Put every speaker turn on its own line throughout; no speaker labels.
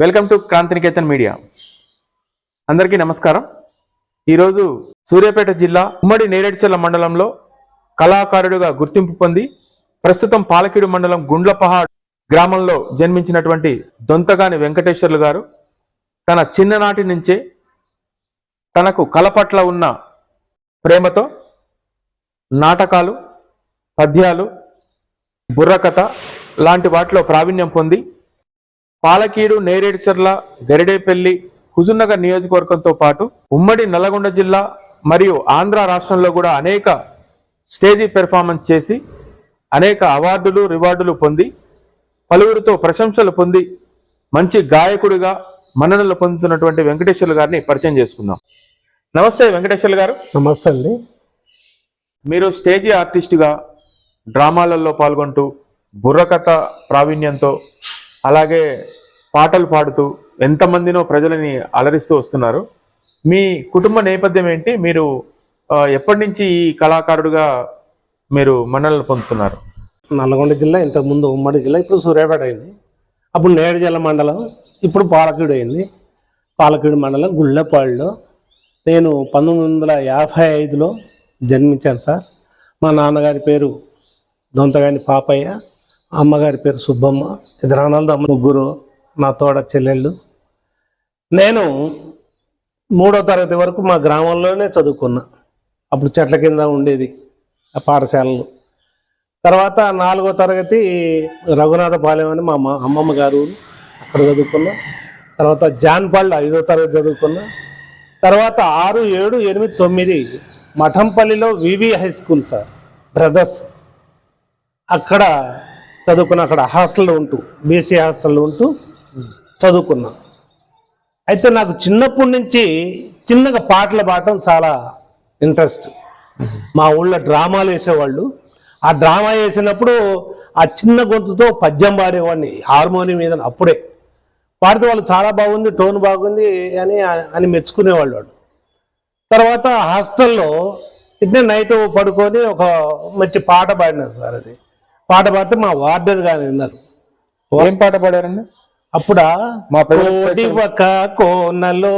Welcome to క్రాంతినికేతన్ media. అందరికీ నమస్కారం. ఈరోజు సూర్యాపేట జిల్లా ఉమ్మడి నేరేడుచల్ల మండలంలో కళాకారుడుగా గుర్తింపు పొంది ప్రస్తుతం పాలకీడు మండలం గుండ్లపహాడ్ గ్రామంలో జన్మించినటువంటి దొంతగాని వెంకటేశ్వర్లు గారు తన చిన్ననాటి నుంచే తనకు కళ పట్ల ఉన్న ప్రేమతో నాటకాలు పద్యాలు బుర్రకథ లాంటి వాటిలో ప్రావీణ్యం పొంది పాలకీడు నేరేడుచర్ల గరిడేపల్లి హుజుర్నగర్ నియోజకవర్గంతో పాటు ఉమ్మడి నల్లగొండ జిల్లా మరియు ఆంధ్ర రాష్ట్రంలో కూడా అనేక స్టేజీ పెర్ఫార్మెన్స్ చేసి అనేక అవార్డులు రివార్డులు పొంది పలువురితో ప్రశంసలు పొంది మంచి గాయకుడిగా మన్ననలు పొందుతున్నటువంటి వెంకటేశ్వర్లు గారిని పరిచయం చేసుకుందాం. నమస్తే వెంకటేశ్వర్లు గారు.
నమస్తే అండి.
మీరు స్టేజీ ఆర్టిస్ట్గా డ్రామాలలో పాల్గొంటూ బుర్రకథ ప్రావీణ్యంతో అలాగే పాటలు పాడుతూ ఎంతమందినో ప్రజలని అలరిస్తూ వస్తున్నారు. మీ కుటుంబ నేపథ్యం ఏంటి? మీరు ఎప్పటి నుంచి ఈ కళాకారుడుగా మీరు మన్నలను పొందుతున్నారు?
నల్గొండ జిల్లా ఇంతకుముందు ఉమ్మడి జిల్లా ఇప్పుడు సూర్యాపేట అయింది. అప్పుడు నేడుజల్ల మండలం ఇప్పుడు పాలకీడు అయింది. పాలకీడు మండలం గుళ్ళపాడులో. నేను పంతొమ్మిది వందల యాభై ఐదులో జన్మించాను సార్. మా నాన్నగారి పేరు దొంతగాని పాపయ్య అమ్మగారి పేరు సుబ్బమ్మ. ఇద్దరు ముగ్గురు నా తోడ చెల్లెళ్ళు. నేను మూడో తరగతి వరకు మా గ్రామంలోనే చదువుకున్నా. అప్పుడు చెట్ల కింద ఉండేది ఆ పాఠశాలలు. తర్వాత నాలుగో తరగతి రఘునాథపాలెం అని మా మా అమ్మమ్మ గారు ఊరు. అక్కడ చదువుకున్నా. తర్వాత జాన్పాళ్ళు ఐదో తరగతి చదువుకున్నా. తర్వాత ఆరు ఏడు ఎనిమిది తొమ్మిది మఠంపల్లిలో VV high school sir brothers. అక్కడ చదువుకున్న అక్కడ హాస్టల్లో ఉంటూ బీసీ హాస్టల్లో ఉంటూ చదువుకున్నా. అయితే నాకు చిన్నప్పటి నుంచి చిన్నగా పాటలు పాడటం చాలా ఇంట్రెస్ట్. మా ఊళ్ళో డ్రామాలు వేసేవాళ్ళు. ఆ డ్రామా వేసినప్పుడు ఆ చిన్న గొంతుతో పద్యం పాడేవాడిని హార్మోనియం మీద అప్పుడే. పాడితే వాళ్ళు చాలా బాగుంది టోన్ బాగుంది అని అని మెచ్చుకునేవాళ్ళు వాళ్ళు. తర్వాత హాస్టల్లో ఇట్నే నైట్ పడుకొని ఒక మంచి పాట పాడినా సార్ అది. పాట పాడితే మా వార్డెన్ గారు విన్నారు.
ఏం పాట పాడారండి?
అప్పుడా?
మా
కోడివక కోనలో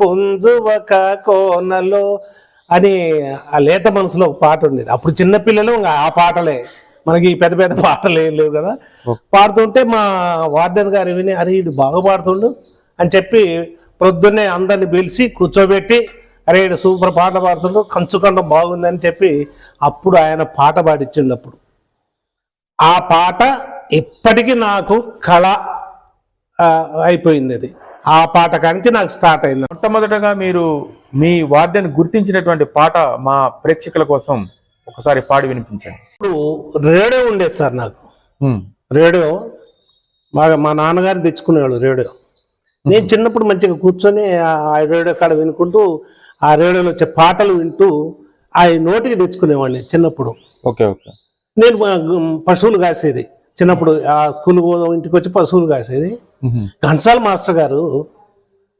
పుంజువక కోనలో అని ఆ లేత మనసులో ఒక పాట ఉండేది. అప్పుడు చిన్న పిల్లలు ఇంకా ఆ పాటలే. మనకి పెద్ద పెద్ద పాటలు ఏం లేవు కదా. పాడుతుంటే మా వార్డెన్ గారు విని అరే ఇడు బాగా పాడుతుండు అని చెప్పి ప్రొద్దున్నే అందరిని పిలిచి కూర్చోబెట్టి అరే ఇడు సూపర్ పాట పాడుతుండు కంచుకండం బాగుందని చెప్పి అప్పుడు ఆయన పాట పాడిచ్చిండు అప్పుడు. ఆ పాట ఇప్పటికీ నాకు కళ అయిపోయింది అది. ఆ పాట కానించి నాకు స్టార్ట్ అయింది.
మొట్టమొదటగా మీరు మీ వార్డెన్ గుర్తించినటువంటి పాట మా ప్రేక్షకుల కోసం ఒకసారి పాడి వినిపించండి.
ఇప్పుడు రేడియో ఉండేది సార్ నాకు. రేడియో బాగా మా నాన్నగారు తెచ్చుకునేవాళ్ళు రేడియో. నేను చిన్నప్పుడు మంచిగా కూర్చొని ఆ రేడియో కాడ వినుకుంటూ ఆ రేడియోలో వచ్చే పాటలు వింటూ ఆ నోటికి తెచ్చుకునేవాడిని చిన్నప్పుడు.
Okay okay.
నేను పశువులు కాసేది. చిన్నప్పుడు ఆ స్కూల్ ఇంటికి వచ్చి పశువులు కాసేది.
ఉహు,
ఘంటసాల మాస్టర్ గారు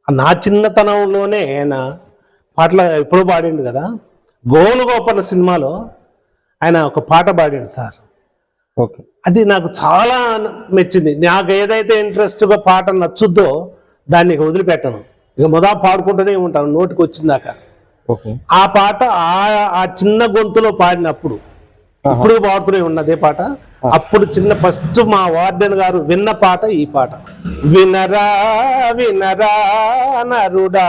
నా చిన్నతనంలోనే ఆయన పాటలు ఎప్పుడో పాడిండు కదా గోలు గోపన్న సినిమాలో ఆయన ఒక పాట పాడాడు సార్.
ఓకే.
అది నాకు చాలా మెచ్చింది. నాకు ఏదైతే ఇంట్రెస్ట్గా పాట నచ్చుద్దో దాన్ని వదిలిపెట్టను. ఇక మొదట పాడుకుంటూనే ఉంటాను నోటికి వచ్చిందాక
ఓకే.
ఆ పాట ఆ చిన్న గొంతులో పాడినప్పుడు ఇప్పుడు పాడుతూనే ఉన్నదే పాట. అప్పుడు చిన్న ఫస్ట్ మా వార్డెన్ గారు విన్న పాట ఈ పాట. వినరా వినరా నరుడా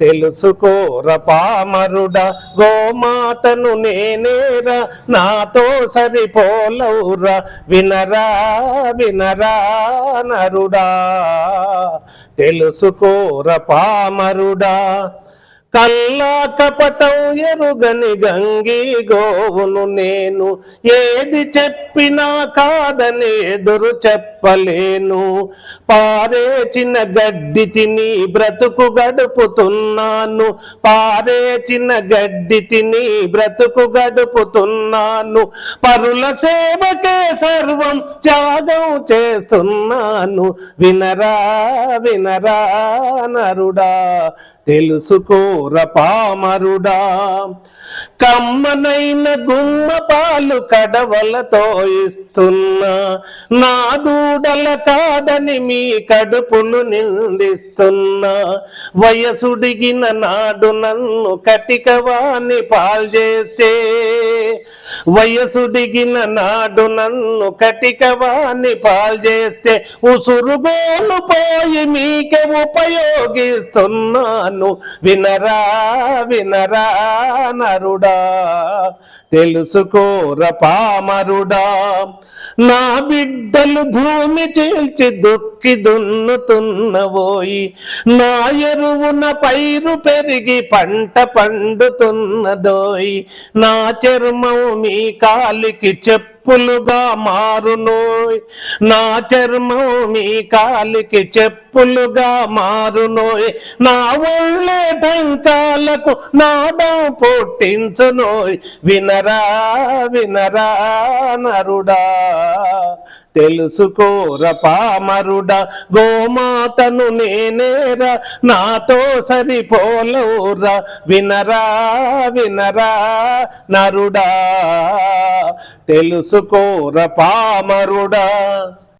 తెలుసుకోర పామరుడా గోమాతను నేనేరా నాతో సరిపోలవురా. వినరా వినరా నరుడా తెలుసుకోర పామరుడా. కల్లా కపటం ఎరుగని గంగి గోవును నేను ఏది చెప్పినా కాదని ఎదురు చెప్పలేను. పారేచిన గడ్డి తిని బ్రతుకు గడుపుతున్నాను. పారేచిన గడ్డి తిని బ్రతుకు గడుపుతున్నాను. పరుల సేవకే సర్వం త్యాగం చేస్తున్నాను. వినరా వినరా నరుడా తెలుసుకోర పామరుడా? కమ్మనైన గుమ్మ పాలు కడవలతో ఇస్తున్నా నా దూడల కాదని మీ కడుపులు నిందిస్తున్నా వయసుడిగిన నాడు నన్ను కటికవాణి పాల్చేస్తే వయసుడిగిన నాడు నన్ను కటికవాణి పాల్చేస్తే ఉసురుగోలు పోయి మీకే ఉపయోగిస్తున్నాను వినరా వినరా నరుడా తెలుసుకోర పామరుడా నా బిడ్డలు భూమి చీల్చి దుక్కి దున్నుతున్నవోయి. నా ఎరువున పైరు పెరిగి పంట పండుతున్నదోయి. నా చర్మం మీ కాలికి చెప్పులుగా మారునోయ్. నా చర్మం మీ కాలికి చెప్పులుగా మారునోయ్. నా ఒళ్ళే టంకాలకు నాదం పుట్టించునోయ్. వినరా వినరా నరుడా. తెలుసుకోర పామరుడా గోమాతను నేనేరా నాతో సరిపోలవురా. వినరా వినరా నరుడా తెలుసుకోర పామరుడా.